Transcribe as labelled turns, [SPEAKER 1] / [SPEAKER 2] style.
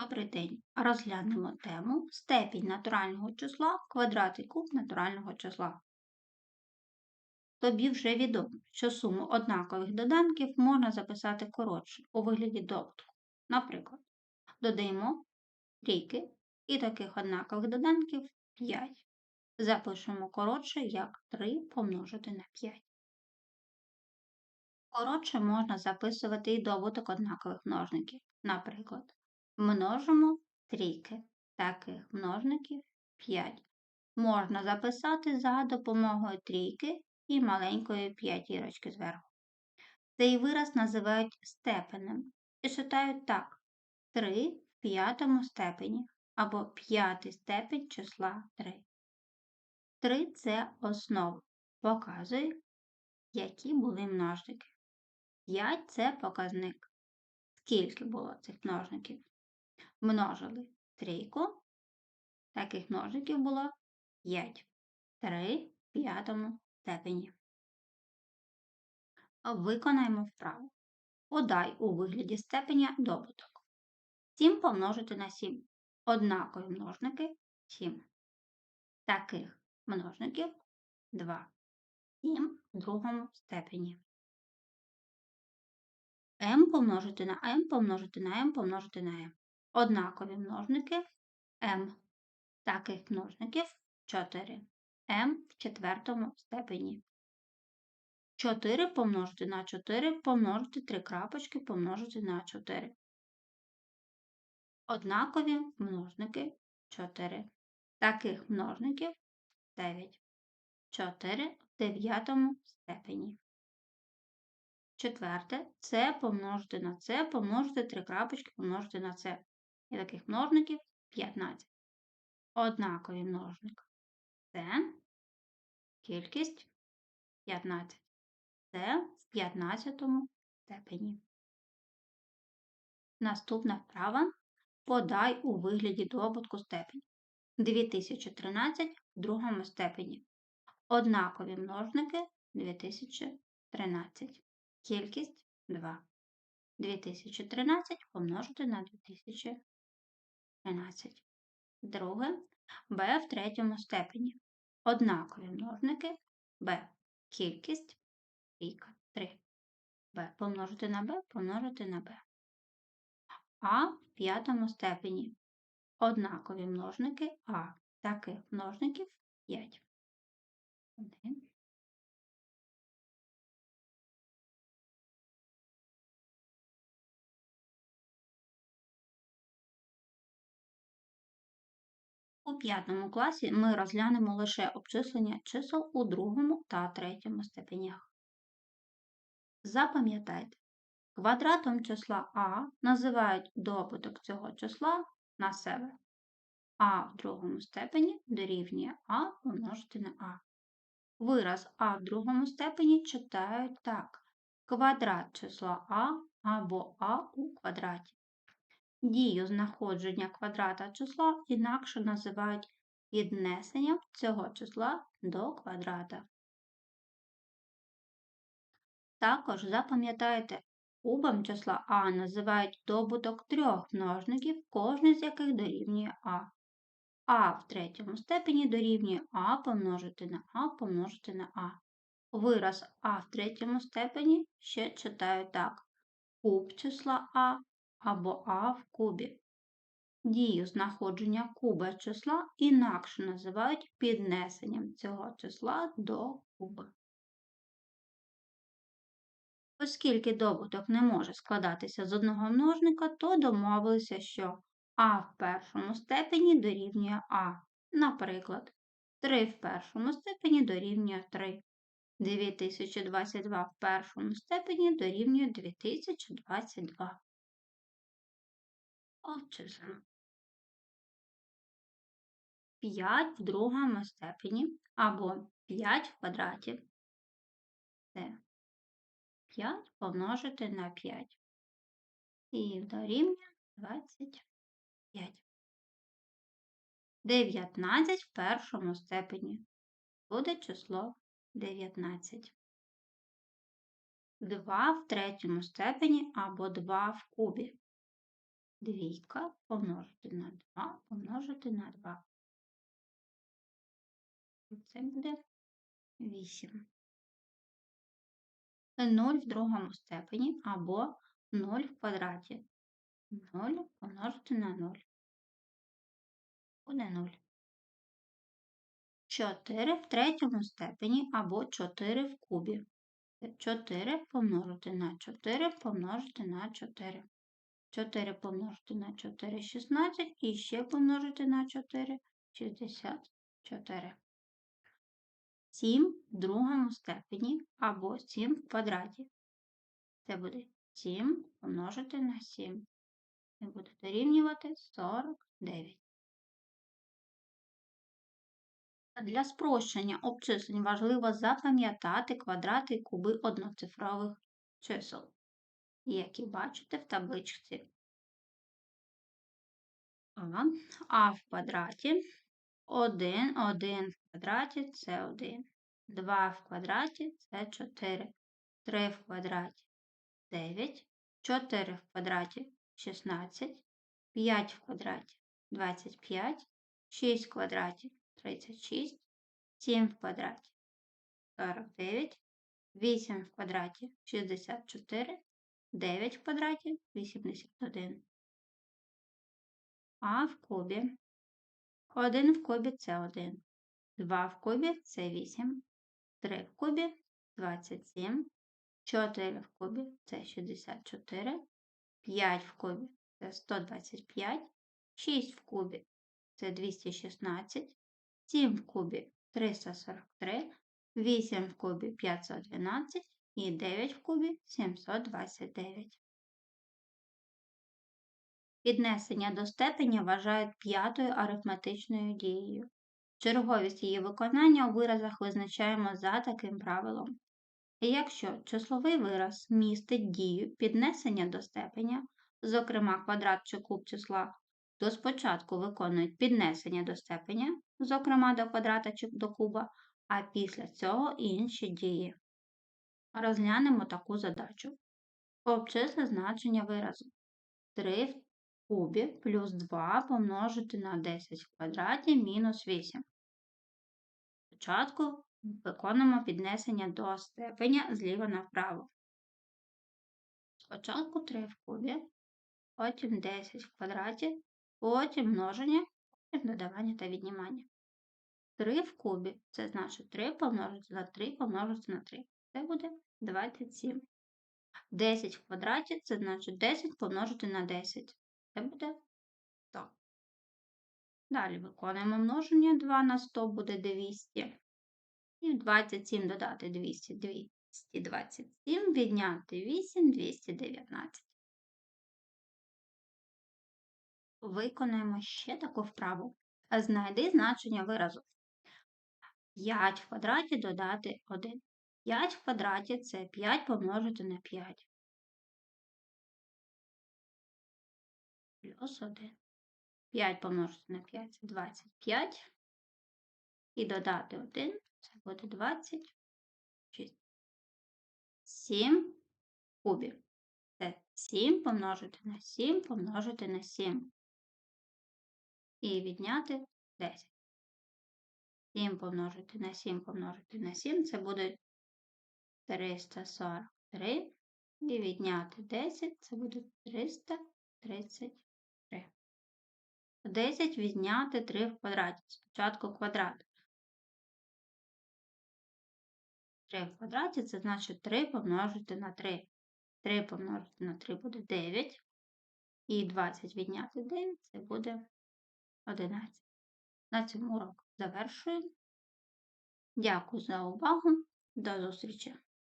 [SPEAKER 1] Добрий день! Розглянемо тему степінь натурального числа квадрат і куб натурального числа. Тобі вже відомо, що суму однакових доданків можна записати коротше у вигляді добутку. Наприклад, додаємо трійки і таких однакових доданків 5. Запишемо коротше як 3 помножити на 5. Коротше можна записувати і добуток однакових множників. Наприклад, множимо трійки. Таких множників 5. Можна записати за допомогою трійки і маленької п'ятірочки зверху. Цей вираз називають степенем і читають так: 3 в п'ятому степені або п'ятий степень числа 3. 3 це основа. Показує, які були множники. 5 це показник. Скільки було цих множників? Множили трійку, таких множників було 5. 3 в п'ятому степені. Виконаємо вправу. Подай у вигляді степеня добуток. 7 помножити на 7. Однакові множники 7. Таких множників 2. 7 в другому степені. m помножити на m помножити на m помножити на m однакові множники m. Таких множників 4. m в четвертому степені. 4 помножити на 4 помножити 3 крапочки помножити на 4. Однакові множники 4. Таких множників 9. 4 в дев'ятому степені. Четверте це помножити на це, помножити 3 крапочки помножити на це і таких множників 15. Однаковий множник. Це кількість 15. Це в 15 степені. Наступна вправа подай у вигляді добутку степені. 2013 в другому степені. Однакові множники 2013. Кількість 2. 2013 помножити на 2013. 13. Друге b в третьому степені. Однакові множники b. Кількість трійка 3. b помножити на b, помножити на b. А в п'ятому степені. Однакові множники А. Таких множників 5. 1, У п'ятому класі ми розглянемо лише обчислення чисел у другому та третьому степенях. Запам'ятайте, квадратом числа А називають добуток цього числа на себе. А в другому степені дорівнює А помножити на А. Вираз А в другому степені читають так: квадрат числа А або А у квадраті. Дію знаходження квадрата числа інакше називають піднесенням цього числа до квадрата. Також запам'ятайте, кубом числа А називають добуток трьох множників, кожний з яких дорівнює А. А в третьому степені дорівнює А помножити на А помножити на А. Вираз А в третьому степені ще читаю так. Куб числа А або А в кубі. Дію знаходження куба числа інакше називають піднесенням цього числа до куба. Оскільки добуток не може складатися з одного множника, то домовилися, що А в першому степені дорівнює А. Наприклад, 3 в першому степені дорівнює 3. 2022 в першому степені дорівнює 2022 обчислено. 5 в другому степені або 5 в квадраті. Це 5 помножити на 5. І дорівнює 25. 19 в першому степені. Буде число 19. 2 в третьому степені або 2 в кубі. Двійка помножити на 2 помножити на 2. Це буде 8. 0 в другому степені або 0 в квадраті. 0 помножити на 0. Буде 0. 4 в третьому степені або 4 в кубі. 4 помножити на 4 помножити на 4. 4 помножити на 4 16 і ще помножити на 4 64. 7 в другому степені або 7 в квадраті. Це буде 7 помножити на 7. Це буде дорівнювати 49. Для спрощення обчислень важливо запам'ятати квадрати і куби одноцифрових чисел, які бачите в табличці. А, а в квадраті 1, 1 в квадраті це 1. 2 в квадраті це 4. 3 в квадраті 9. 4 в квадраті 16. 5 в квадраті 25. 6 в квадраті 36. 7 в квадраті 49. 8 в квадраті 64. 9 в квадраті 81. А в кубі 1 в кубі це 1. 2 в кубі це 8. 3 в кубі 27. 4 в кубі це 64. 5 в кубі це 125. 6 в кубі це 216. 7 в кубі 343. 8 в кубі 512 і 9 в кубі 729. Піднесення до степені вважають п'ятою арифметичною дією. Черговість її виконання у виразах визначаємо за таким правилом. Якщо числовий вираз містить дію піднесення до степеня, зокрема квадрат чи куб числа, то спочатку виконують піднесення до степеня, зокрема до квадрата чи до куба, а після цього інші дії. Розглянемо таку задачу. Обчисли значення виразу. 3 в кубі плюс 2 помножити на 10 в квадраті мінус 8. Спочатку виконуємо піднесення до степеня зліва направо. Спочатку 3 в кубі, потім 10 в квадраті, потім множення, потім додавання та віднімання. 3 в кубі це значить 3 помножити на 3 помножити на 3. Це буде 27. 10 в квадраті це значить 10 помножити на 10. Це буде 100. Далі виконуємо множення 2 на 100 буде 200. І 27 додати 200, 227, відняти 8, 219. Виконаємо ще таку вправу. Знайди значення виразу. 5 в квадраті додати 1. 5 в квадраті це 5 помножити на 5. Плюс 1. 5 помножити на 5 це 25. І додати 1 це буде 26. 7 кубів. Це 7 помножити на 7 помножити на 7. І відняти 10. 7 помножити на 7 помножити на 7 це буде 343. І відняти 10 це буде 333. 10 відняти 3 в квадраті. Спочатку квадрат. 3 в квадраті це значить 3 помножити на 3. 3 помножити на 3 буде 9. І 20 відняти 9 це буде 11. На цьому урок завершую. Дякую за увагу. До зустрічі!